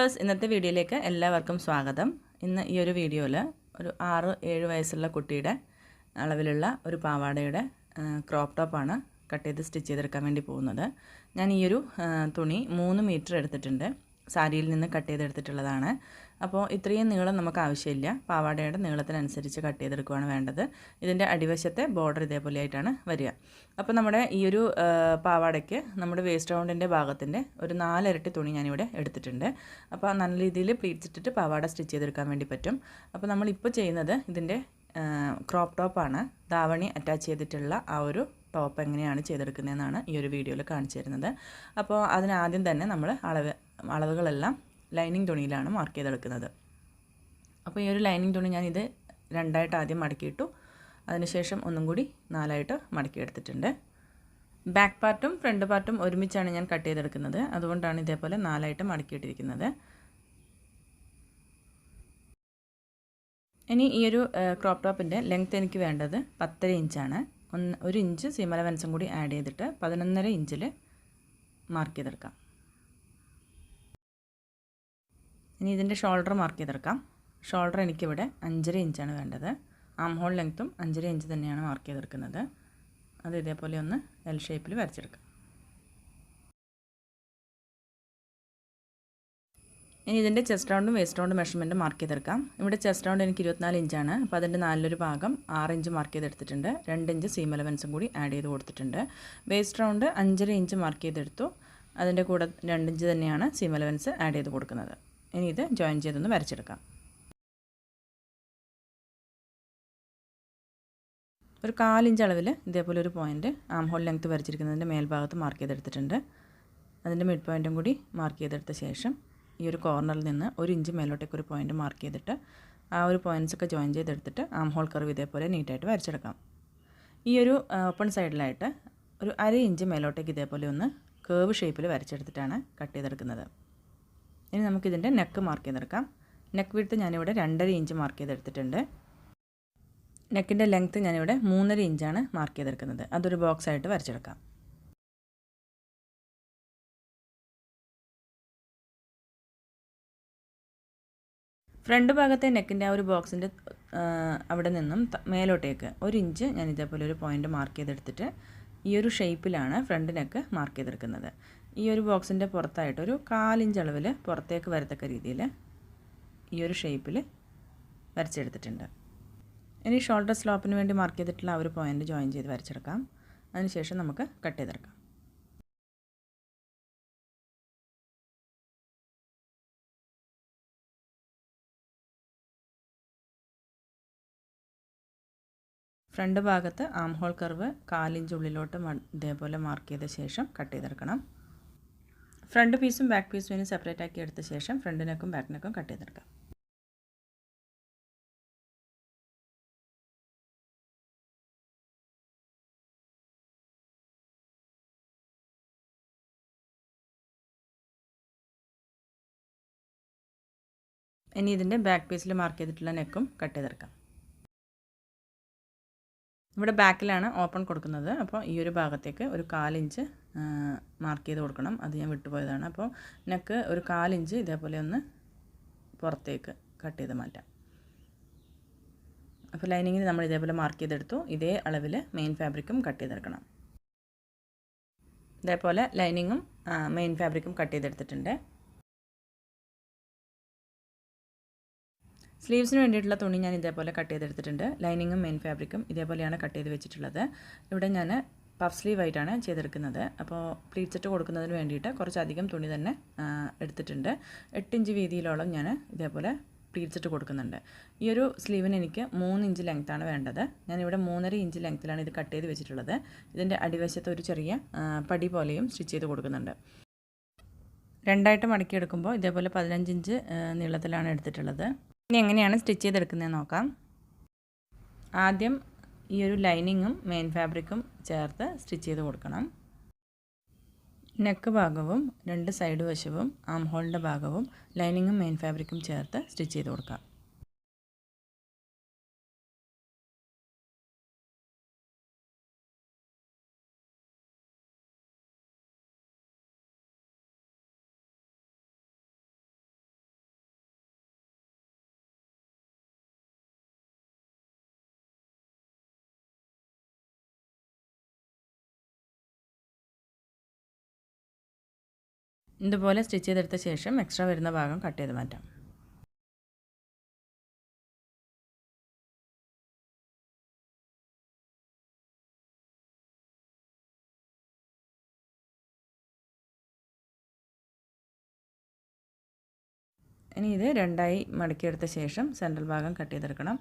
Viewers ഇന്നത്തെ വീഡിയോയിലേക്ക് എല്ലാവർക്കും സ്വാഗതം. ഇന്ന് ഈ ഒരു വീഡിയോയിൽ ഒരു ആറ് ഏഴ് വയസ്സുള്ള കുട്ടിയുടെ അളവിലുള്ള ഒരു പാവാടയുടെ ക്രോപ്പ് ടോപ്പാണ് കട്ട് ചെയ്ത് സ്റ്റിച്ച് ചെയ്തെടുക്കാൻ വേണ്ടി പോകുന്നത്. ഞാൻ ഈ ഒരു തുണി മൂന്ന് മീറ്റർ എടുത്തിട്ടുണ്ട്. സാരിയിൽ നിന്ന് കട്ട് ചെയ്തെടുത്തിട്ടുള്ളതാണ്. അപ്പോൾ ഇത്രയും നീളം നമുക്ക് ആവശ്യമില്ല. പാവാടയുടെ നീളത്തിനനുസരിച്ച് കട്ട് ചെയ്തെടുക്കുകയാണ് വേണ്ടത്. ഇതിന്റെ അടിവശത്തെ ബോർഡർ ഇതേപോലെ ആയിട്ടാണ് വരിക. അപ്പോൾ നമ്മുടെ ഈ ഒരു പാവാടയ്ക്ക് നമ്മുടെ വേസ്റ്റ് റൗണ്ടിന്റെ ഭാഗത്തിന്റെ ഒരു നാലിരട്ടി തുണി ഞാനിവിടെ എടുത്തിട്ടുണ്ട്. അപ്പോൾ നല്ല രീതിയിൽ പ്ലീറ്റ്സ് ഇട്ടിട്ട് പാവാട സ്റ്റിച്ച് ചെയ്തെടുക്കാൻ വേണ്ടി പറ്റും. അപ്പോൾ നമ്മളിപ്പോൾ ചെയ്യുന്നത് ഇതിന്റെ ക്രോപ്പ് ടോപ്പാണ് ദാവണി അറ്റാച്ച് ചെയ്തിട്ടുള്ള ആ ഒരു ടോപ്പ് എങ്ങനെയാണ് ചെയ്തെടുക്കുന്നതെന്നാണ് ഈ ഒരു വീഡിയോയിൽ കാണിച്ചു തരുന്നത്. അപ്പോൾ അതിനാദ്യം തന്നെ നമ്മൾ അളവ് അളവുകളെല്ലാം ലൈനിങ് തുണിയിലാണ് മാർക്ക് ചെയ്തെടുക്കുന്നത്. അപ്പോൾ ഈ ഒരു ലൈനിങ് തുണി ഞാനിത് രണ്ടായിട്ട് ആദ്യം മടക്കിയിട്ടു. അതിനുശേഷം ഒന്നും കൂടി നാലായിട്ട് മടക്കിയെടുത്തിട്ടുണ്ട്. ബാക്ക് പാർട്ടും ഫ്രണ്ട് പാർട്ടും ഒരുമിച്ചാണ് ഞാൻ കട്ട് ചെയ്തെടുക്കുന്നത്. അതുകൊണ്ടാണ് ഇതേപോലെ നാലായിട്ട് മടക്കിയിട്ടിരിക്കുന്നത്. ഇനി ഈ ഒരു ക്രോപ്പ് ടോപ്പിന്റെ ലെങ്ത് എനിക്ക് വേണ്ടത് പത്തര ഇഞ്ചാണ് ഒന്ന് ഒരു ഇഞ്ച് സീമലവൻസും കൂടി ആഡ് ചെയ്തിട്ട് പതിനൊന്നര ഇഞ്ചിൽ മാർക്ക് ചെയ്തെടുക്കാം. ഇനി ഇതിന്റെ ഷോൾഡർ മാർക്ക് ചെയ്തെടുക്കാം. ഷോൾഡർ എനിക്കിവിടെ അഞ്ചര ഇഞ്ചാണ് വേണ്ടത്. ആം ഹോൾ ലെങ്ത്തും അഞ്ചര ഇഞ്ച് തന്നെയാണ് മാർക്ക് ചെയ്തെടുക്കുന്നത്. അത് ഇതേപോലെ ഒന്ന് എൽ ഷേപ്പിൽ വരച്ചെടുക്കാം. ഇനി ഇതിന്റെ ചെസ്റ്റ് റൗണ്ടും വേസ്റ്റ് റൗണ്ടും മെഷർമെന്റ് മാർക്ക് ചെയ്തെടുക്കാം. ഇവിടെ ചെസ്റ്റ് റൗണ്ട് എനിക്ക് ഇരുപത്തിനാല് ഇഞ്ചാണ്. അപ്പോൾ അതിന്റെ നാലിലൊരു ഭാഗം ആറ് ഇഞ്ച് മാർക്ക് ചെയ്തെടുത്തിട്ടുണ്ട്. രണ്ട് ഇഞ്ച് സീം അലവൻസും കൂടി ആഡ് ചെയ്ത് കൊടുത്തിട്ടുണ്ട്. വേസ്റ്റ് റൗണ്ട് അഞ്ചര ഇഞ്ച് മാർക്ക് ചെയ്തെടുത്തു. അതിന്റെ കൂടെ രണ്ട് ഇഞ്ച് തന്നെയാണ് സീം അലവൻസ് ആഡ് ചെയ്ത് കൊടുക്കുന്നത്. ഇനി ഇത് ജോയിൻ ചെയ്തൊന്ന് വരച്ചെടുക്കാം. ഒരു കാലിഞ്ച് അളവിൽ ഇതേപോലെ ഒരു പോയിന്റ് ആം ഹോൾ ലെങ്ത്ത് വരച്ചിരിക്കുന്നതിന്റെ മേൽഭാഗത്ത് മാർക്ക് ചെയ്തെടുത്തിട്ടുണ്ട്. അതിന്റെ മിഡ് പോയിന്റും കൂടി മാർക്ക് ചെയ്തെടുത്ത ശേഷം ഈ ഒരു കോർണറിൽ നിന്ന് ഒരു ഇഞ്ച് മേലോട്ടേക്ക് ഒരു പോയിന്റ് മാർക്ക് ചെയ്തിട്ട് ആ ഒരു പോയിന്റ്സ് ഒക്കെ ജോയിൻ ചെയ്തെടുത്തിട്ട് ആം ഹോൾ കർവ് ഇതേപോലെ നീറ്റായിട്ട് വരച്ചെടുക്കാം. ഈ ഒരു ഓപ്പൺ സൈഡിലായിട്ട് ഒരു അര ഇഞ്ച് മേലോട്ടേക്ക് ഇതേപോലെ ഒന്ന് കേവ് ഷേപ്പിൽ വരച്ചെടുത്തിട്ടാണ് കട്ട് ചെയ്തെടുക്കുന്നത്. ഇനി നമുക്കിതിന്റെ നെക്ക് മാർക്ക് ചെയ്തെടുക്കാം. നെക്ക് വിടുത്ത് ഞാനിവിടെ രണ്ടര ഇഞ്ച് മാർക്ക് ചെയ്തെടുത്തിട്ടുണ്ട്. നെക്കിന്റെ ലെങ്ത്ത് ഞാനിവിടെ മൂന്നര ഇഞ്ചാണ് മാർക്ക് ചെയ്തെടുക്കുന്നത്. അതൊരു ബോക്സ് ആയിട്ട് വരച്ചെടുക്കാം. ഫ്രണ്ട് ഭാഗത്തെ നെക്കിന്റെ ആ ഒരു ബോക്സിന്റെ അവിടെ നിന്നും മേലോട്ടേക്ക് ഒരു ഇഞ്ച് ഞാൻ ഇതേപോലെ ഒരു പോയിന്റ് മാർക്ക് ചെയ്തെടുത്തിട്ട് ഈ ഒരു ഷേപ്പിലാണ് ഫ്രണ്ട് നെക്ക് മാർക്ക് ചെയ്തെടുക്കുന്നത്. ഈ ഒരു ബോക്സിന്റെ പുറത്തായിട്ട് ഒരു കാലിഞ്ച് അളവിൽ പുറത്തേക്ക് വരത്തക്ക രീതിയിൽ ഈ ഒരു ഷേപ്പിൽ വരച്ചെടുത്തിട്ടുണ്ട്. ഇനി ഷോൾഡർ സ്ലോപ്പിന് വേണ്ടി മാർക്ക് ചെയ്തിട്ടുള്ള ആ ഒരു പോയിന്റ് ജോയിൻ ചെയ്ത് വരച്ചെടുക്കാം. അതിനുശേഷം നമുക്ക് കട്ട് ചെയ്തെടുക്കാം. ഫ്രണ്ട് ഭാഗത്ത് ആം ഹോൾ കർവ് കാലിഞ്ചുള്ളിലോട്ട് ഇതേപോലെ മാർക്ക് ചെയ്ത ശേഷം കട്ട് ചെയ്തെടുക്കണം. ഫ്രണ്ട് പീസും ബാക്ക് പീസും ഇനി സെപ്പറേറ്റ് ആക്കി എടുത്ത ശേഷം ഫ്രണ്ട് നെക്കും ബാക്ക് കട്ട് ചെയ്തെടുക്കാം ഇനി ഇതിന്റെ ബാക്ക് പീസിൽ മാർക്ക് ചെയ്തിട്ടുള്ള നെക്കും കട്ട് ചെയ്തെടുക്കാം. ഇവിടെ ബാക്കിലാണ് ഓപ്പൺ കൊടുക്കുന്നത്. അപ്പോൾ ഈ ഒരു ഭാഗത്തേക്ക് ഒരു കാലിഞ്ച് മാർക്ക് ചെയ്ത് കൊടുക്കണം. അത് ഞാൻ വിട്ടുപോയതാണ്. അപ്പോൾ നെക്ക് ഒരു കാലിഞ്ച് ഇതേപോലെ ഒന്ന് പുറത്തേക്ക് കട്ട് ചെയ്ത് മാറ്റാം. അപ്പോൾ ലൈനിങ്ങിന് നമ്മൾ ഇതേപോലെ മാർക്ക് ചെയ്തെടുത്തു. ഇതേ അളവിൽ മെയിൻ ഫാബ്രിക്കും കട്ട് ചെയ്തെടുക്കണം. ഇതേപോലെ ലൈനിങ്ങും മെയിൻ ഫാബ്രിക്കും കട്ട് ചെയ്തെടുത്തിട്ടുണ്ട്. സ്ലീവ്സിന് വേണ്ടിയിട്ടുള്ള തുണി ഞാൻ ഇതേപോലെ കട്ട് ചെയ്തെടുത്തിട്ടുണ്ട്. ലൈനിങ്ങും മെയിൻ ഫാബ്രിക്കും ഇതേപോലെയാണ് കട്ട് ചെയ്ത് വെച്ചിട്ടുള്ളത്. ഇവിടെ ഞാൻ പഫ് സ്ലീവ് ആയിട്ടാണ് ചെയ്തെടുക്കുന്നത്. അപ്പോൾ പ്ലീറ്റ് കൊടുക്കുന്നതിന് വേണ്ടിയിട്ട് കുറച്ചധികം തുണി തന്നെ എടുത്തിട്ടുണ്ട്. എട്ടിഞ്ച് വീതിയിലോളം ഞാൻ ഇതേപോലെ പ്ലീറ്റ് കൊടുക്കുന്നുണ്ട്. ഈ ഒരു സ്ലീവിന് എനിക്ക് മൂന്ന് ഇഞ്ച് ലെങ്ത്താണ് വേണ്ടത്. ഞാനിവിടെ മൂന്നര ഇഞ്ച് ലെങ്ത്തിലാണ് ഇത് കട്ട് ചെയ്ത് വെച്ചിട്ടുള്ളത്. ഇതിന്റെ അടിവശത്ത് ഒരു ചെറിയ പടി പോലെയും സ്റ്റിച്ച് ചെയ്ത് കൊടുക്കുന്നുണ്ട്. രണ്ടായിട്ട് മടക്കിയെടുക്കുമ്പോൾ ഇതേപോലെ പതിനഞ്ച് ഇഞ്ച് നീളത്തിലാണ് എടുത്തിട്ടുള്ളത്. ഇനി എങ്ങനെയാണ് സ്റ്റിച്ച് ചെയ്തെടുക്കുന്നത് നോക്കാം. ആദ്യം ഈ ഒരു ലൈനിങ്ങും മെയിൻ ഫാബ്രിക്കും ചേർത്ത് സ്റ്റിച്ച് ചെയ്ത് കൊടുക്കണം. നെക്ക് ഭാഗവും രണ്ട് സൈഡ് വശവും ആം ഹോളിന്റെ ഭാഗവും ലൈനിങ്ങും മെയിൻ ഫാബ്രിക്കും ചേർത്ത് സ്റ്റിച്ച് ചെയ്ത് കൊടുക്കാം. ഇതുപോലെ സ്റ്റിച്ച് ചെയ്തെടുത്ത ശേഷം എക്സ്ട്രാ വരുന്ന ഭാഗം കട്ട് ചെയ്ത് മാറ്റാം. ഇനി ഇത് രണ്ടായി മടക്കിയെടുത്ത ശേഷം സെൻട്രൽ ഭാഗം കട്ട് ചെയ്തെടുക്കണം.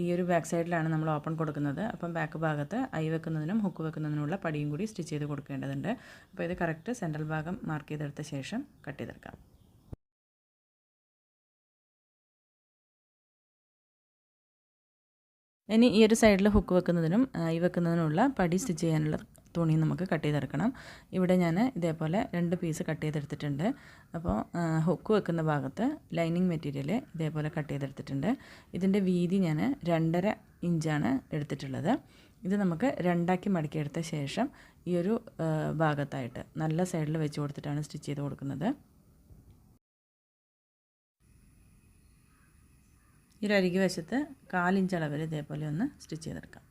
ഈ ഒരു ബാക്ക് സൈഡിലാണ് നമ്മൾ ഓപ്പൺ കൊടുക്കുന്നത്. അപ്പം ബാക്ക് ഭാഗത്ത് ഐ വെക്കുന്നതിനും ഹുക്ക് വെക്കുന്നതിനുമുള്ള പടിയും കൂടി സ്റ്റിച്ച് ചെയ്ത് കൊടുക്കേണ്ടതുണ്ട്. അപ്പോൾ ഇത് കറക്റ്റ് സെൻട്രൽ ഭാഗം മാർക്ക് ചെയ്തെടുത്ത ശേഷം കട്ട് ചെയ്തെടുക്കാം. ഇനി ഈ ഒരു സൈഡിൽ ഹുക്ക് വെക്കുന്നതിനും ഐ വെക്കുന്നതിനുള്ള പടി സ്റ്റിച്ച് ചെയ്യാനുള്ള തുണി നമുക്ക് കട്ട് ചെയ്തെടുക്കണം. ഇവിടെ ഞാൻ ഇതേപോലെ രണ്ട് പീസ് കട്ട് ചെയ്തെടുത്തിട്ടുണ്ട്. അപ്പോൾ ഹുക്ക് വെക്കുന്ന ഭാഗത്ത് ലൈനിങ് മെറ്റീരിയൽ ഇതേപോലെ കട്ട് ചെയ്തെടുത്തിട്ടുണ്ട്. ഇതിന്റെ വീതി ഞാൻ രണ്ടര ഇഞ്ചാണ് എടുത്തിട്ടുള്ളത്. ഇത് നമുക്ക് രണ്ടാക്കി മടക്കിയെടുത്ത ശേഷം ഈ ഒരു ഭാഗത്തായിട്ട് നല്ല സൈഡിൽ വെച്ച് കൊടുത്തിട്ടാണ് സ്റ്റിച്ച് ചെയ്ത് കൊടുക്കുന്നത്. ഈ ഒരു അരികി വശത്ത് കാലിഞ്ച് അളവിൽ ഇതേപോലെ ഒന്ന് സ്റ്റിച്ച് ചെയ്തെടുക്കാം.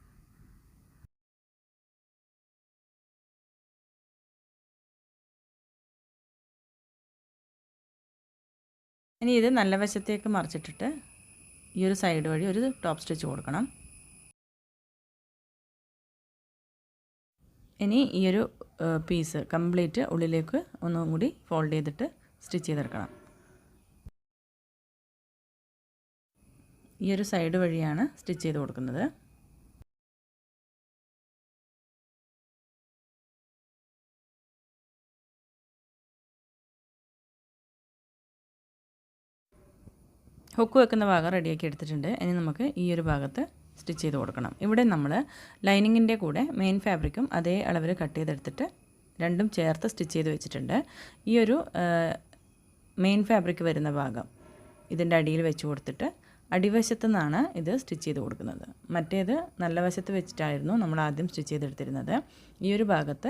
ഇനി ഇത് നല്ല വശത്തേക്ക് മറിച്ചിട്ടിട്ട് ഈ ഒരു സൈഡ് വഴി ഒരു ടോപ്പ് സ്റ്റിച്ച് കൊടുക്കണം. ഇനി ഈ ഒരു പീസ് കംപ്ലീറ്റ് ഉള്ളിലേക്ക് ഒന്നും കൂടി ഫോൾഡ് ചെയ്തിട്ട് സ്റ്റിച്ച് ചെയ്തെടുക്കണം. ഈ ഒരു സൈഡ് വഴിയാണ് സ്റ്റിച്ച് ചെയ്ത് കൊടുക്കുന്നത്. ഹുക്ക് വെക്കുന്ന ഭാഗം റെഡിയാക്കി എടുത്തിട്ടുണ്ട്. ഇനി നമുക്ക് ഈ ഒരു ഭാഗത്ത് സ്റ്റിച്ച് ചെയ്ത് കൊടുക്കണം. ഇവിടെ നമ്മൾ ലൈനിങ്ങിന്റെ കൂടെ മെയിൻ ഫാബ്രിക്കും അതേ അളവിൽ കട്ട് ചെയ്തെടുത്തിട്ട് രണ്ടും ചേർത്ത് സ്റ്റിച്ച് ചെയ്ത് വെച്ചിട്ടുണ്ട്. ഈ ഒരു മെയിൻ ഫാബ്രിക് വരുന്ന ഭാഗം ഇതിന്റെ അടിയിൽ വെച്ച് കൊടുത്തിട്ട് അടിവശത്തു നിന്നാണ് ഇത് സ്റ്റിച്ച് ചെയ്ത് കൊടുക്കുന്നത്. മറ്റേത് നല്ല വശത്ത് വെച്ചിട്ടായിരുന്നു നമ്മൾ ആദ്യം സ്റ്റിച്ച് ചെയ്തെടുത്തിരുന്നത്. ഈ ഒരു ഭാഗത്ത്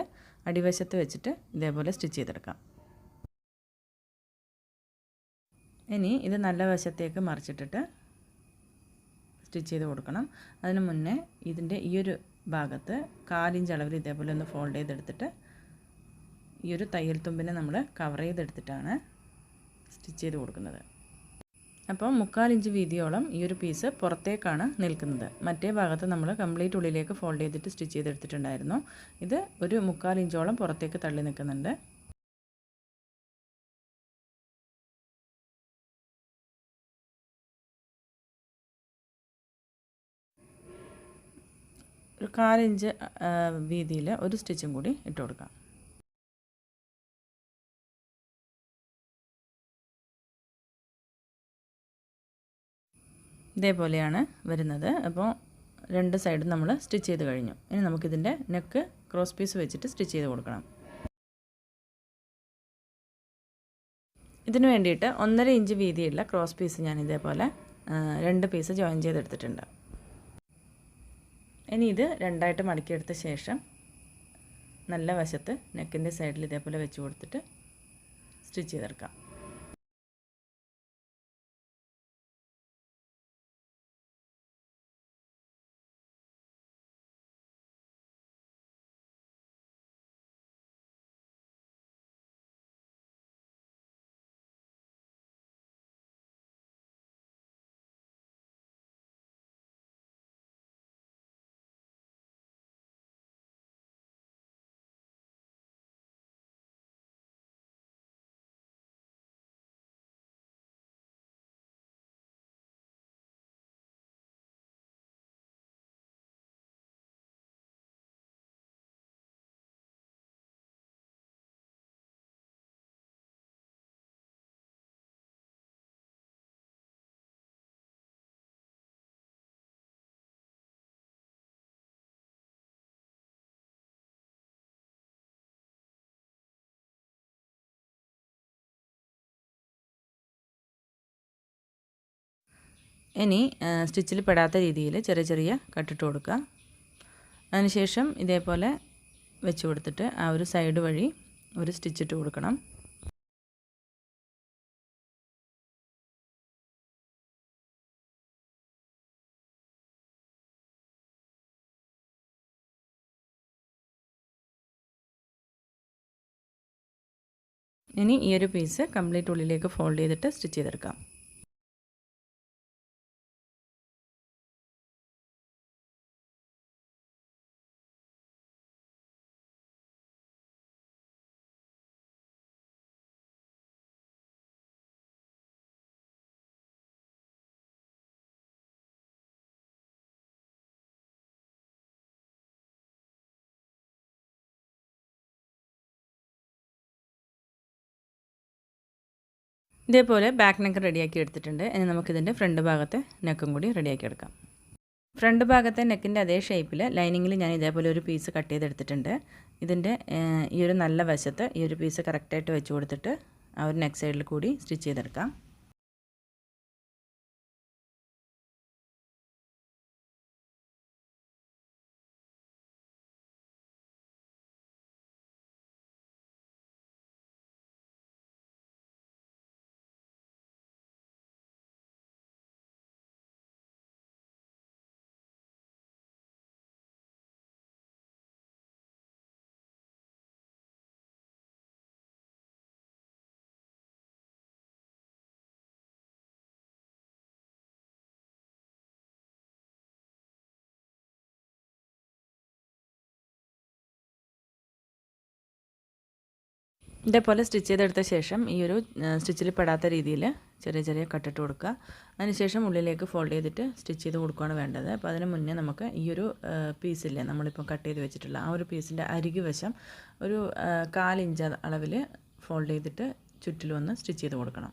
അടിവശത്ത് വെച്ചിട്ട് ഇതേപോലെ സ്റ്റിച്ച് ചെയ്തെടുക്കാം. ഇനി ഇത് നല്ല വശത്തേക്ക് മറിച്ചിട്ടിട്ട് സ്റ്റിച്ച് ചെയ്ത് കൊടുക്കണം. അതിന് മുന്നേ ഇതിന്റെ ഈ ഒരു ഭാഗത്ത് കാലിഞ്ച് അളവിൽ ഇതേപോലെ ഒന്ന് ഫോൾഡ് ചെയ്തെടുത്തിട്ട് ഈ ഒരു തയ്യൽ തുമ്പിനെ നമ്മൾ കവർ ചെയ്തെടുത്തിട്ടാണ് സ്റ്റിച്ച് ചെയ്ത് കൊടുക്കുന്നത്. അപ്പോൾ മുക്കാലിഞ്ച് വീതിയോളം ഈ ഒരു പീസ് പുറത്തേക്കാണ് നിൽക്കുന്നത്. മറ്റേ ഭാഗത്ത് നമ്മൾ കംപ്ലീറ്റ് ഉള്ളിലേക്ക് ഫോൾഡ് ചെയ്തിട്ട് സ്റ്റിച്ച് ചെയ്തെടുത്തിട്ടുണ്ടായിരുന്നു. ഇത് ഒരു മുക്കാലിഞ്ചോളം പുറത്തേക്ക് തള്ളി നിൽക്കുന്നുണ്ട്. ഒരു കാലിഞ്ച് വീതിയിൽ ഒരു സ്റ്റിച്ചും കൂടി ഇട്ട് കൊടുക്കാം. ഇതേപോലെയാണ് വരുന്നത്. അപ്പോൾ രണ്ട് സൈഡും നമ്മൾ സ്റ്റിച്ച് ചെയ്ത് കഴിഞ്ഞു. ഇനി നമുക്കിതിന്റെ നെക്ക് ക്രോസ് പീസ് വെച്ചിട്ട് സ്റ്റിച്ച് ചെയ്ത് കൊടുക്കണം. ഇതിന് വേണ്ടിയിട്ട് ഒന്നര ഇഞ്ച് വീതിയുള്ള ക്രോസ് പീസ് ഞാൻ ഇതേപോലെ രണ്ട് പീസ് ജോയിൻ ചെയ്തെടുത്തിട്ടുണ്ട്. ഇനി ഇത് രണ്ടായിട്ട് മടക്കിയെടുത്ത ശേഷം നല്ല വശത്ത് നെക്കിന്റെ സൈഡിൽ ഇതേപോലെ വെച്ച് കൊടുത്തിട്ട് സ്റ്റിച്ച് ചെയ്തെടുക്കാം. ഇനി സ്റ്റിച്ചിൽ പെടാത്ത രീതിയിൽ ചെറിയ ചെറിയ കട്ടിട്ട് കൊടുക്കുക. അതിനുശേഷം ഇതേപോലെ വെച്ച് കൊടുത്തിട്ട് ആ ഒരു സൈഡ് വഴി ഒരു സ്റ്റിച്ചിട്ട് കൊടുക്കണം. ഇനി ഈ ഒരു പീസ് കംപ്ലീറ്റ് ഉള്ളിലേക്ക് ഫോൾഡ് ചെയ്തിട്ട് സ്റ്റിച്ച് ചെയ്തെടുക്കാം. ഇതേപോലെ ബാക്ക് നെക്ക് റെഡിയാക്കി എടുത്തിട്ടുണ്ട്. ഇനി നമുക്കിതിന്റെ ഫ്രണ്ട് ഭാഗത്തെ നെക്കും കൂടി റെഡിയാക്കി എടുക്കാം. ഫ്രണ്ട് ഭാഗത്തെ നെക്കിന്റെ അതേ ഷേപ്പിൽ ലൈനിങ്ങിൽ ഞാൻ ഇതേപോലെ ഒരു പീസ് കട്ട് ചെയ്തെടുത്തിട്ടുണ്ട്. ഇതിന്റെ ഈ ഒരു നല്ല വശത്ത് ഈ ഒരു പീസ് കറക്റ്റായിട്ട് വെച്ച് കൊടുത്തിട്ട് ആ ഒരു നെക്ക് സൈഡിൽ കൂടി സ്റ്റിച്ച് ചെയ്തെടുക്കാം. ഇതേപോലെ സ്റ്റിച്ച് ചെയ്തെടുത്ത ശേഷം ഈ ഒരു സ്റ്റിച്ചിൽ പെടാത്ത രീതിയിൽ ചെറിയ ചെറിയ കട്ടിട്ട് കൊടുക്കുക. അതിനുശേഷം ഉള്ളിലേക്ക് ഫോൾഡ് ചെയ്തിട്ട് സ്റ്റിച്ച് ചെയ്ത് കൊടുക്കുകയാണ് വേണ്ടത്. അപ്പോൾ അതിന് മുന്നേ നമുക്ക് ഈ ഒരു പീസില്ലേ നമ്മളിപ്പോൾ കട്ട് ചെയ്ത് വെച്ചിട്ടുള്ള ആ ഒരു പീസിന്റെ അരികു വശം ഒരു കാലിഞ്ച് അളവിൽ ഫോൾഡ് ചെയ്തിട്ട് ചുറ്റിലും ഒന്ന് സ്റ്റിച്ച് ചെയ്ത് കൊടുക്കണം.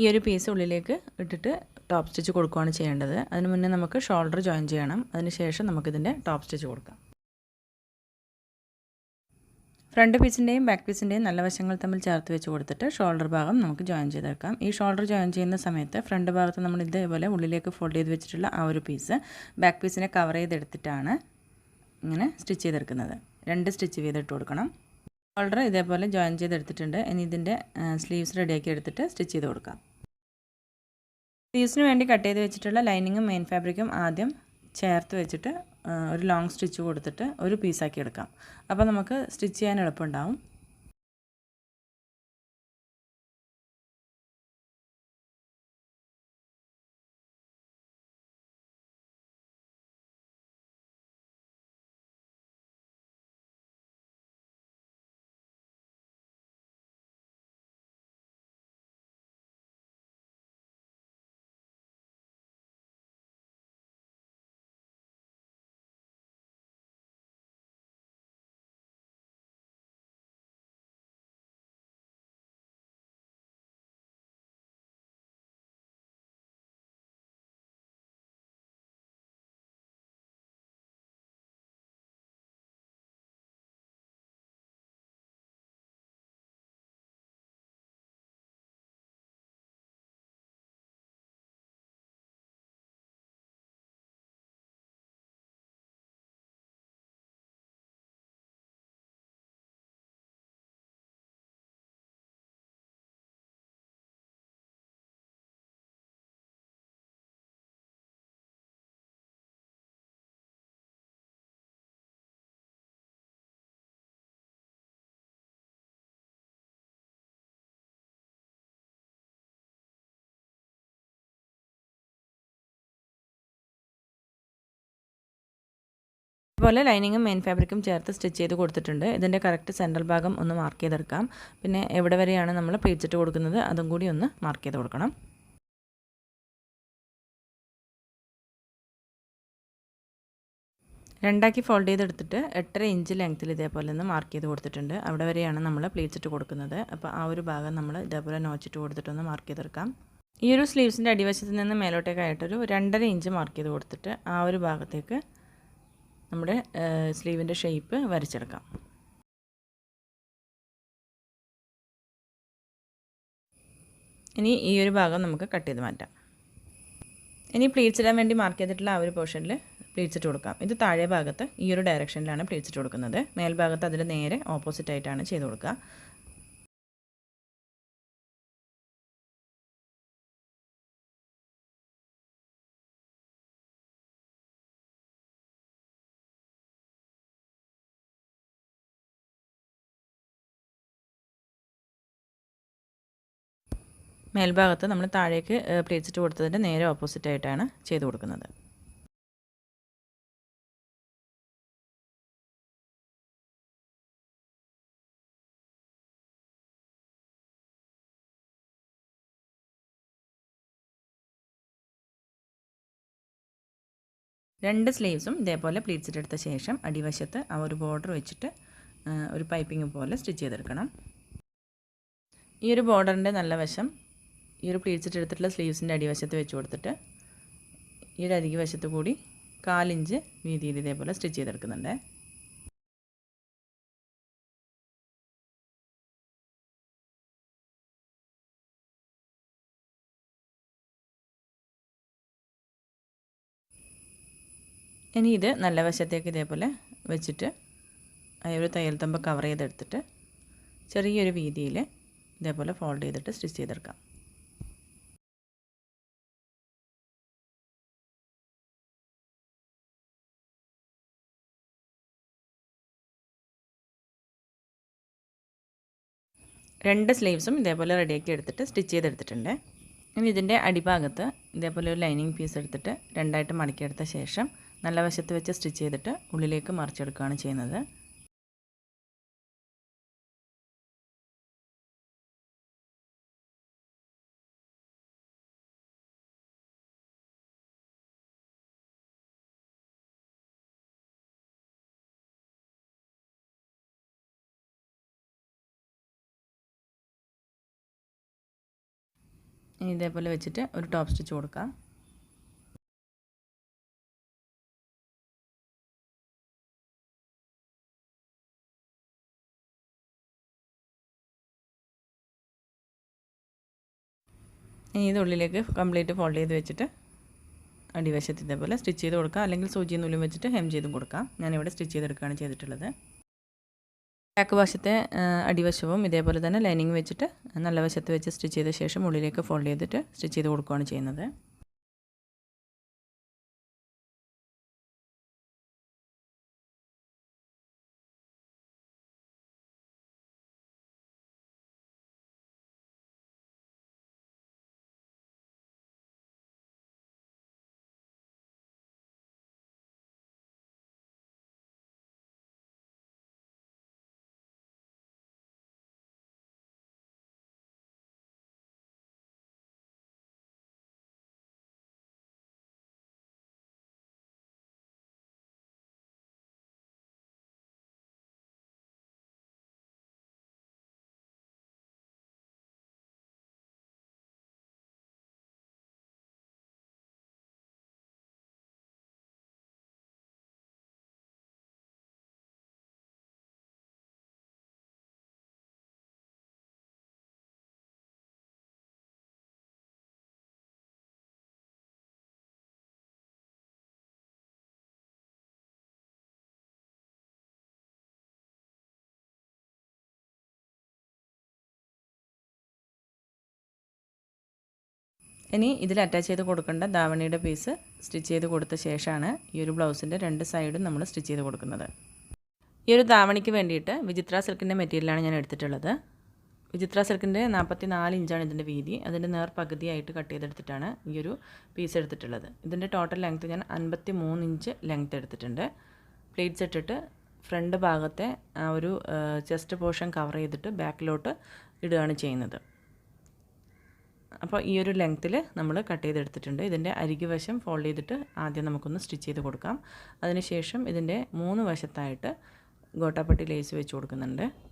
ഈ ഒരു പീസ് ഉള്ളിലേക്ക് ഇട്ടിട്ട് ടോപ്പ് സ്റ്റിച്ച് കൊടുക്കുകയാണ് ചെയ്യേണ്ടത്. അതിന് മുന്നേ നമുക്ക് ഷോൾഡർ ജോയിൻ ചെയ്യണം. അതിന് ശേഷം നമുക്കിതിന്റെ ടോപ്പ് സ്റ്റിച്ച് കൊടുക്കാം. ഫ്രണ്ട് പീസിന്റെയും ബാക്ക് പീസിന്റെയും നല്ല വശങ്ങൾ തമ്മിൽ ചേർത്ത് വെച്ച് കൊടുത്തിട്ട് ഷോൾഡർ ഭാഗം നമുക്ക് ജോയിൻ ചെയ്തെടുക്കാം. ഈ ഷോൾഡർ ജോയിൻ ചെയ്യുന്ന സമയത്ത് ഫ്രണ്ട് ഭാഗത്ത് നമ്മൾ ഇതേപോലെ ഉള്ളിലേക്ക് ഫോൾഡ് ചെയ്ത് വെച്ചിട്ടുള്ള ആ ഒരു പീസ് ബാക്ക് പീസിനെ കവർ ചെയ്തെടുത്തിട്ടാണ് ഇങ്ങനെ സ്റ്റിച്ച് ചെയ്തെടുക്കുന്നത്. രണ്ട് സ്റ്റിച്ച് ചെയ്തിട്ട് കൊടുക്കണം. ഷോൾഡർ ഇതേപോലെ ജോയിൻ ചെയ്തെടുത്തിട്ടുണ്ട്. ഇനി ഇതിന്റെ സ്ലീവ്സ് റെഡിയാക്കി എടുത്തിട്ട് സ്റ്റിച്ച് ചെയ്ത് കൊടുക്കാം. സ്ലീവ്സിന് വേണ്ടി കട്ട് ചെയ്ത് വെച്ചിട്ടുള്ള ലൈനിങ്ങും മെയിൻ ഫാബ്രിക്കും ആദ്യം ചേർത്ത് വെച്ചിട്ട് ഒരു ലോങ് സ്റ്റിച്ച് കൊടുത്തിട്ട് ഒരു പീസാക്കി എടുക്കാം. അപ്പോൾ നമുക്ക് സ്റ്റിച്ച് ചെയ്യാൻ എളുപ്പമുണ്ടാവും. അതുപോലെ ലൈനിങ്ങും മെയിൻ ഫാബ്രിക്കും ചേർത്ത് സ്റ്റിച്ച് ചെയ്ത് കൊടുത്തിട്ടുണ്ട്. ഇതിന്റെ കറക്റ്റ് സെൻട്രൽ ഭാഗം ഒന്ന് മാർക്ക് ചെയ്തെടുക്കാം. പിന്നെ എവിടെ വരെയാണ് നമ്മൾ പ്ലീറ്റ്സിട്ട് കൊടുക്കുന്നത്? അതും കൂടി ഒന്ന് മാർക്ക് ചെയ്ത് കൊടുക്കണം. രണ്ടാക്കി ഫോൾഡ് ചെയ്തെടുത്തിട്ട് എട്ടര ഇഞ്ച് ലെങ്ത്തിൽ ഇതേപോലെ ഒന്ന് മാർക്ക് ചെയ്ത് കൊടുത്തിട്ടുണ്ട്. അവിടെ വരെയാണ് നമ്മൾ പ്ലീച്ചിട്ട് കൊടുക്കുന്നത്. അപ്പോൾ ആ ഒരു ഭാഗം നമ്മൾ ഇതേപോലെ നോച്ചിട്ട് കൊടുത്തിട്ടൊന്ന് മാർക്ക് ചെയ്തെടുക്കാം. ഈ ഒരു സ്ലീവ്സിന്റെ അടിവശത്ത് നിന്ന് മേലോട്ടേക്കായിട്ടൊരു രണ്ടര ഇഞ്ച് മാർക്ക് ചെയ്ത് കൊടുത്തിട്ട് ആ ഒരു ഭാഗത്തേക്ക് നമ്മുടെ സ്ലീവിന്റെ ഷേപ്പ് വരച്ചെടുക്കാം. ഇനി ഈ ഒരു ഭാഗം നമുക്ക് കട്ട് ചെയ്ത് മാറ്റാം. ഇനി പ്ലീറ്റ്സ് ഇടാൻ വേണ്ടി മാർക്ക് ചെയ്തിട്ടുള്ള ആ ഒരു പോർഷനിൽ പ്ലീറ്റ്സ് ഇട്ട് കൊടുക്കാം. ഇത് താഴെ ഭാഗത്ത് ഈ ഒരു ഡയറക്ഷനിലാണ് പ്ലീറ്റ്സ് ഇട്ട് കൊടുക്കുന്നത്. മേൽഭാഗത്ത് അതിന് നേരെ ഓപ്പോസിറ്റ് ആയിട്ടാണ് ചെയ്ത് കൊടുക്കുക. മേൽഭാഗത്ത് നമ്മൾ താഴേക്ക് പ്ലേറ്റ്സിട്ട് കൊടുത്തതിന്റെ നേരെ ഓപ്പോസിറ്റായിട്ടാണ് ചെയ്ത് കൊടുക്കുന്നത്. രണ്ട് സ്ലീവ്സും ഇതേപോലെ പ്ലീറ്റ്സിട്ട് എടുത്ത ശേഷം അടിവശത്ത് ആ ഒരു ബോർഡർ വെച്ചിട്ട് ഒരു പൈപ്പിംഗ് പോലെ സ്റ്റിച്ച് ചെയ്തെടുക്കണം. ഈ ഒരു ബോർഡറിന്റെ നല്ല വശം ഈ ഒരു പ്ലീറ്റ്സ് എടുത്തിട്ടുള്ള സ്ലീവ്സിന്റെ അടിവശത്ത് വെച്ച് കൊടുത്തിട്ട് ഈ ഒരു അരികി വശത്ത് കൂടി കാലിഞ്ച് വീതിയിൽ ഇതേപോലെ സ്റ്റിച്ച് ചെയ്തെടുക്കുന്നുണ്ട്. ഇനി ഇത് നല്ല വശത്തേക്ക് ഇതേപോലെ വെച്ചിട്ട് ഒരു തയ്യൽ കവർ ചെയ്തെടുത്തിട്ട് ചെറിയൊരു വീതിയിൽ ഇതേപോലെ ഫോൾഡ് ചെയ്തിട്ട് സ്റ്റിച്ച് ചെയ്തെടുക്കാം. രണ്ട് സ്ലീവ്സും ഇതേപോലെ റെഡിയാക്കി എടുത്തിട്ട് സ്റ്റിച്ച് ചെയ്തെടുത്തിട്ടുണ്ട്. ഇനി ഇതിന്റെ അടിഭാഗത്ത് ഇതേപോലെ ഒരു ലൈനിങ് പീസ് എടുത്തിട്ട് രണ്ടായിട്ട് മടക്കിയെടുത്ത ശേഷം നല്ല വശത്ത് വെച്ച് സ്റ്റിച്ച് ചെയ്തിട്ട് ഉള്ളിലേക്ക് മറിച്ചെടുക്കുകയാണ് ചെയ്യുന്നത്. ഇതേപോലെ വെച്ചിട്ട് ഒരു ടോപ്പ് സ്റ്റിച്ച് കൊടുക്കാം. ഇനി ഇത് ഉള്ളിലേക്ക് കംപ്ലീറ്റ് ഫോൾഡ് ചെയ്ത് വെച്ചിട്ട് അടിവശത്ത് ഇതേപോലെ സ്റ്റിച്ച് ചെയ്ത് കൊടുക്കാം. അല്ലെങ്കിൽ സൂചി നൂലും വെച്ചിട്ട് ഹെം ചെയ്തും കൊടുക്കാം. ഞാനിവിടെ സ്റ്റിച്ച് ചെയ്തെടുക്കുകയാണ് ചെയ്തിട്ടുള്ളത്. ബാക്ക് വശത്തെ അടിവശവും ഇതേപോലെ തന്നെ ലൈനിങ് വെച്ചിട്ട് നല്ല വശത്ത് വെച്ച് സ്റ്റിച്ച് ചെയ്ത ശേഷം ഉള്ളിലേക്ക് ഫോൾഡ് ചെയ്തിട്ട് സ്റ്റിച്ച് ചെയ്ത് കൊടുക്കുകയാണ് ചെയ്യുന്നത്. ഇനി ഇതിൽ അറ്റാച്ച് ചെയ്ത് കൊടുക്കേണ്ട ദാവണിയുടെ പീസ് സ്റ്റിച്ച് ചെയ്ത് കൊടുത്ത ശേഷമാണ് ഈ ഒരു ബ്ലൗസിന്റെ രണ്ട് സൈഡും നമ്മൾ സ്റ്റിച്ച് ചെയ്ത് കൊടുക്കുന്നത്. ഈ ഒരു ദാവണിക്ക് വേണ്ടിയിട്ട് വിചിത്ര സിൽക്കിന്റെ മെറ്റീരിയലാണ് ഞാൻ എടുത്തിട്ടുള്ളത്. വിചിത്ര സിൽക്കിന്റെ നാൽപ്പത്തി നാല് ഇഞ്ചാണ് ഇതിന്റെ വീതി. അതിന്റെ നേർ പകുതിയായിട്ട് കട്ട് ചെയ്തെടുത്തിട്ടാണ് ഈ ഒരു പീസ് എടുത്തിട്ടുള്ളത്. ഇതിന്റെ ടോട്ടൽ ലെങ്ത്ത് ഞാൻ അൻപത്തി മൂന്ന് ഇഞ്ച് ലെങ്ത്ത് എടുത്തിട്ടുണ്ട്. പ്ലേറ്റ്സ് ഇട്ടിട്ട് ഫ്രണ്ട് ഭാഗത്തെ ആ ഒരു ചെസ്റ്റ് പോർഷൻ കവർ ചെയ്തിട്ട് ബാക്കിലോട്ട് ഇടുകയാണ് ചെയ്യുന്നത്. അപ്പോൾ ഈ ഒരു ലെങ്ത്തിൽ നമ്മൾ കട്ട് ചെയ്തെടുത്തിട്ടുണ്ട്. ഇതിന്റെ അരികു വശം ഫോൾഡ് ചെയ്തിട്ട് ആദ്യം നമുക്കൊന്ന് സ്റ്റിച്ച് ചെയ്ത് കൊടുക്കാം. അതിനുശേഷം ഇതിന്റെ മൂന്ന് വശത്തായിട്ട് ഗോട്ടാപ്പട്ടി ലേസ് വെച്ച് കൊടുക്കുന്നുണ്ട്.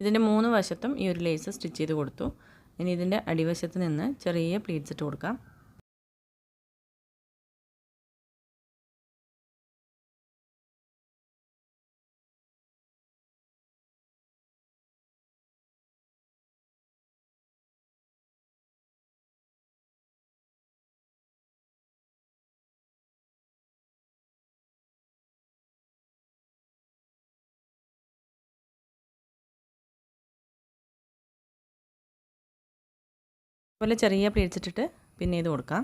ഇതിന്റെ മൂന്ന് വശത്തും ഈ ഒരു ലേസ് സ്റ്റിച്ച് ചെയ്ത് കൊടുത്തു. ഇനി ഇതിന്റെ അടിവശത്ത് നിന്ന് ചെറിയ പ്ലീറ്റ്സ് ഇട്ട് കൊടുക്കാം. അതുപോലെ ചെറിയ പ്ലേറ്റ്സ് ഇട്ടിട്ട് പിന്നെ ഇത് കൊടുക്കാം.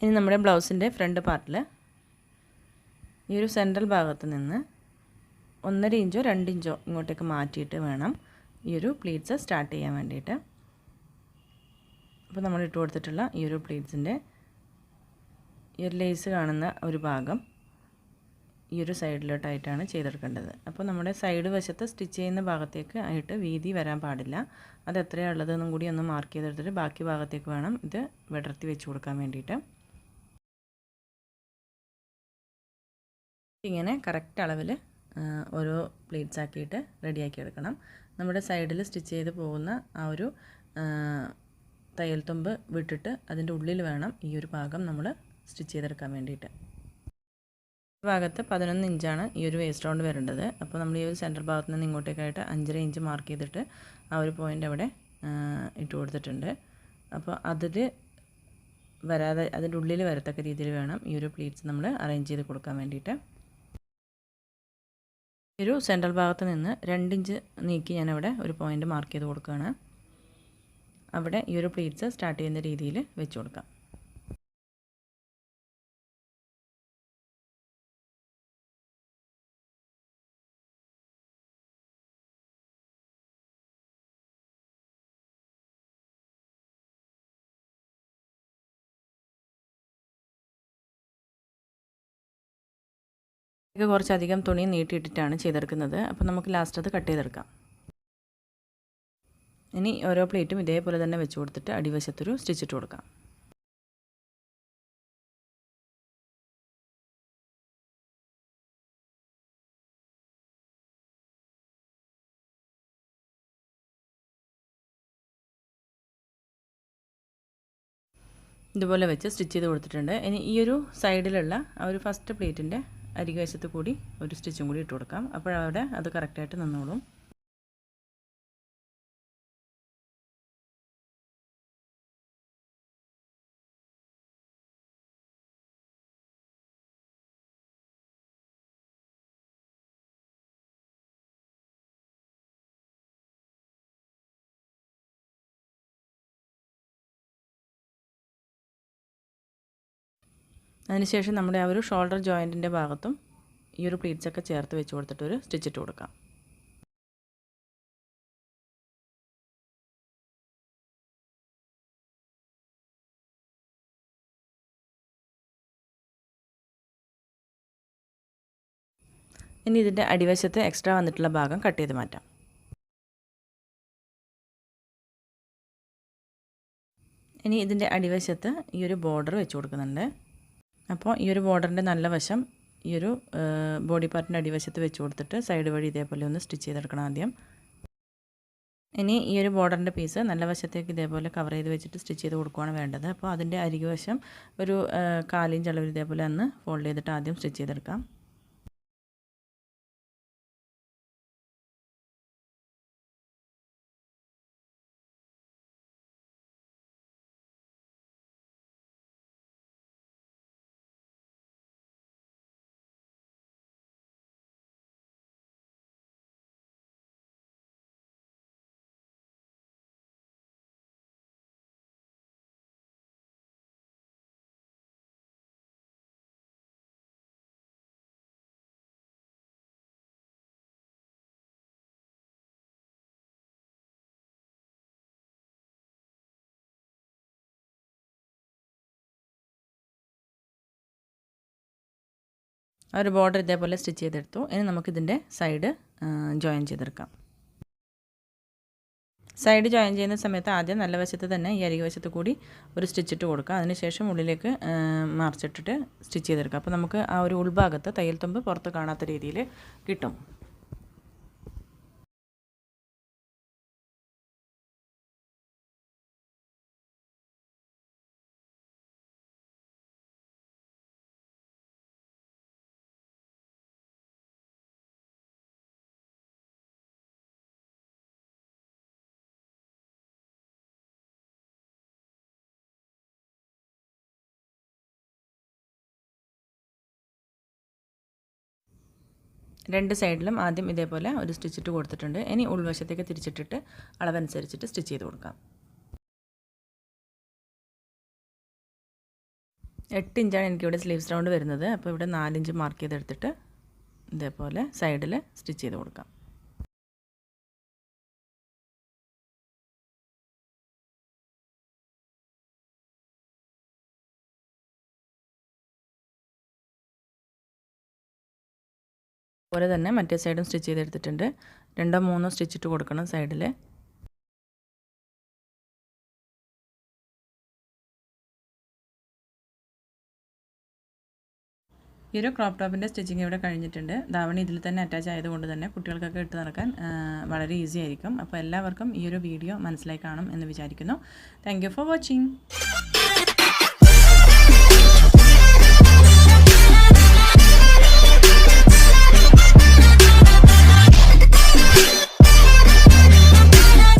ഇനി നമ്മുടെ ബ്ലൗസിന്റെ ഫ്രണ്ട് പാർട്ടിൽ ഈ ഒരു സെൻട്രൽ ഭാഗത്ത് നിന്ന് ഒന്നര ഇഞ്ചോ രണ്ട് ഇഞ്ചോ ഇങ്ങോട്ടേക്ക് മാറ്റിയിട്ട് വേണം ഈ ഒരു പ്ലീറ്റ്സ് സ്റ്റാർട്ട് ചെയ്യാൻ വേണ്ടിയിട്ട്. അപ്പോൾ നമ്മൾ ഇട്ട് കൊടുത്തിട്ടുള്ള ഈ ഒരു പ്ലീറ്റ്സിന്റെ ഈ ഒരു ലേസ് കാണുന്ന ഒരു ഭാഗം ഈ ഒരു സൈഡിലോട്ടായിട്ടാണ് ചെയ്തെടുക്കേണ്ടത്. അപ്പോൾ നമ്മുടെ സൈഡ് വശത്ത് സ്റ്റിച്ച് ചെയ്യുന്ന ഭാഗത്തേക്ക് ആയിട്ട് വീതി വരാൻ പാടില്ല. അത് എത്രയാണ് ഉള്ളതെന്നും കൂടി ഒന്ന് മാർക്ക് ചെയ്തെടുത്തിട്ട് ബാക്കി ഭാഗത്തേക്ക് വേണം ഇത് വിടർത്തി വെച്ച് കൊടുക്കാൻ വേണ്ടിയിട്ട്. ഇങ്ങനെ കറക്റ്റ് അളവിൽ ഓരോ പ്ലേറ്റ്സ് ആക്കിയിട്ട് റെഡിയാക്കി എടുക്കണം. നമ്മുടെ സൈഡിൽ സ്റ്റിച്ച് ചെയ്ത് പോകുന്ന ആ ഒരു തയ്യൽ തുമ്പ് വിട്ടിട്ട് അതിന്റെ ഉള്ളിൽ വേണം ഈ ഒരു ഭാഗം നമ്മൾ സ്റ്റിച്ച് ചെയ്തെടുക്കാൻ വേണ്ടിയിട്ട്. ഭാഗത്ത് പതിനൊന്ന് ഇഞ്ചാണ് ഈ ഒരു വേസ്റ്റ് റൗണ്ട് വരേണ്ടത്. അപ്പോൾ നമ്മൾ ഈ ഒരു സെന്റർ ഭാഗത്ത് നിന്ന് ഇങ്ങോട്ടേക്കായിട്ട് അഞ്ചര ഇഞ്ച് മാർക്ക് ചെയ്തിട്ട് ആ ഒരു പോയിന്റ് അവിടെ ഇട്ട് കൊടുത്തിട്ടുണ്ട്. അപ്പോൾ അതിൽ വരാതെ അതിന്റെ ഉള്ളിൽ വരത്തക്ക രീതിയിൽ വേണം ഈ ഒരു പ്ലീറ്റ്സ് നമ്മൾ അറേഞ്ച് ചെയ്ത് കൊടുക്കാൻ വേണ്ടിയിട്ട്. ഒരു സെൻട്രൽ ഭാഗത്ത് നിന്ന് രണ്ടിഞ്ച് നീക്കി ഞാനവിടെ ഒരു പോയിന്റ് മാർക്ക് ചെയ്ത് കൊടുക്കുകയാണ്. അവിടെ ഈ ഒരു പ്ലീറ്റ്സ് സ്റ്റാർട്ട് ചെയ്യുന്ന രീതിയിൽ വെച്ച് കൊടുക്കാം. ഇത് കുറച്ചധികം തുണി നീട്ടിയിട്ടിട്ടാണ് ചെയ്തെടുക്കുന്നത്. അപ്പോൾ നമുക്ക് ലാസ്റ്റ് അത് കട്ട് ചെയ്തെടുക്കാം. ഇനി ഓരോ പ്ലേറ്റും ഇതേപോലെ തന്നെ വെച്ച് കൊടുത്തിട്ട് അടിവശത്തൊരു സ്റ്റിച്ച് ഇട്ട് കൊടുക്കാം. ഇതുപോലെ വെച്ച് സ്റ്റിച്ച് ചെയ്ത് കൊടുത്തിട്ടുണ്ട്. ഇനി ഈ ഒരു സൈഡിലുള്ള ആ ഒരു ഫസ്റ്റ് പ്ലേറ്റിന്റെ അരികവശത്ത് കൂടി ഒരു സ്റ്റിച്ചും കൂടി ഇട്ട് കൊടുക്കാം. അപ്പോഴവിടെ അത് കറക്റ്റായിട്ട് നിന്നോളും. അതിനുശേഷം നമ്മുടെ ആ ഒരു ഷോൾഡർ ജോയിന്റിന്റെ ഭാഗത്തും ഈ ഒരു പ്ലീറ്റ്സൊക്കെ ചേർത്ത് വെച്ച് കൊടുത്തിട്ട് ഒരു സ്റ്റിച്ച് ഇട്ട് കൊടുക്കാം. ഇനി ഇതിന്റെ അടിവശത്ത് എക്സ്ട്രാ വന്നിട്ടുള്ള ഭാഗം കട്ട് ചെയ്ത് മാറ്റാം. ഇനി ഇതിന്റെ അടിവശത്ത് ഈ ഒരു ബോർഡർ വെച്ച് കൊടുക്കുന്നുണ്ട്. അപ്പോൾ ഈ ഒരു ബോർഡറിന്റെ നല്ല വശം ഈ ഒരു ബോഡി പാർട്ടിന്റെ അടിവശത്ത് വെച്ച് കൊടുത്തിട്ട് സൈഡ് വഴി ഇതേപോലെ ഒന്ന് സ്റ്റിച്ച് ചെയ്തെടുക്കണം ആദ്യം. ഇനി ഈ ഒരു ബോർഡറിന്റെ പീസ് നല്ല വശത്തേക്ക് ഇതേപോലെ കവർ ചെയ്ത് വെച്ചിട്ട് സ്റ്റിച്ച് ചെയ്ത് കൊടുക്കുകയാണ് വേണ്ടത്. അപ്പോൾ അതിന്റെ അരികുവശം ഒരു കാലിഞ്ച് അളവിൽ ഇതേപോലെ ഒന്ന് ഫോൾഡ് ചെയ്തിട്ട് ആദ്യം സ്റ്റിച്ച് ചെയ്തെടുക്കാം. ആ ഒരു ബോർഡർ ഇതേപോലെ സ്റ്റിച്ച് ചെയ്തെടുത്തു. ഇനി നമുക്കിതിന്റെ സൈഡ് ജോയിൻ ചെയ്തെടുക്കാം. സൈഡ് ജോയിൻ ചെയ്യുന്ന സമയത്ത് ആദ്യം നല്ല വശത്ത് തന്നെ ഈ അരികെ വശത്ത് കൂടി ഒരു സ്റ്റിച്ച് ഇട്ട് കൊടുക്കുക. അതിനുശേഷം ഉള്ളിലേക്ക് മറിച്ചിട്ടിട്ട് സ്റ്റിച്ച് ചെയ്തെടുക്കുക. അപ്പോൾ നമുക്ക് ആ ഒരു ഉൾഭാഗത്ത് തയ്യൽ തുമ്പ് പുറത്ത് കാണാത്ത രീതിയിൽ കിട്ടും. രണ്ട് സൈഡിലും ആദ്യം ഇതേപോലെ ഒരു സ്റ്റിച്ചിട്ട് കൊടുത്തിട്ടുണ്ട്. ഇനി ഉൾവശത്തേക്ക് തിരിച്ചിട്ടിട്ട് അളവനുസരിച്ചിട്ട് സ്റ്റിച്ച് ചെയ്ത് കൊടുക്കാം. എട്ട് ഇഞ്ചാണ് എനിക്കിവിടെ സ്ലീവ്സ് റൗണ്ട് വരുന്നത്. അപ്പോൾ ഇവിടെ നാലിഞ്ച് മാർക്ക് ചെയ്തെടുത്തിട്ട് ഇതേപോലെ സൈഡിൽ സ്റ്റിച്ച് ചെയ്ത് കൊടുക്കാം. അതുപോലെ തന്നെ മറ്റേ സൈഡും സ്റ്റിച്ച് ചെയ്തെടുത്തിട്ടുണ്ട്. രണ്ടോ മൂന്നോ സ്റ്റിച്ചിട്ട് കൊടുക്കണം സൈഡിൽ ഈ ഒരു ക്രോപ്പ് ടോപ്പിന്റെ സ്റ്റിച്ചിങ് ഇവിടെ കഴിഞ്ഞിട്ടുണ്ട്. ധാവണി ഇതിൽ തന്നെ അറ്റാച്ച് ആയതുകൊണ്ട് തന്നെ കുട്ടികൾക്കൊക്കെ ഇട്ട് നടക്കാൻ വളരെ ഈസി ആയിരിക്കും. അപ്പോൾ എല്ലാവർക്കും ഈ ഒരു വീഡിയോ മനസ്സിലായി കാണും എന്ന് വിചാരിക്കുന്നു. Thank for watching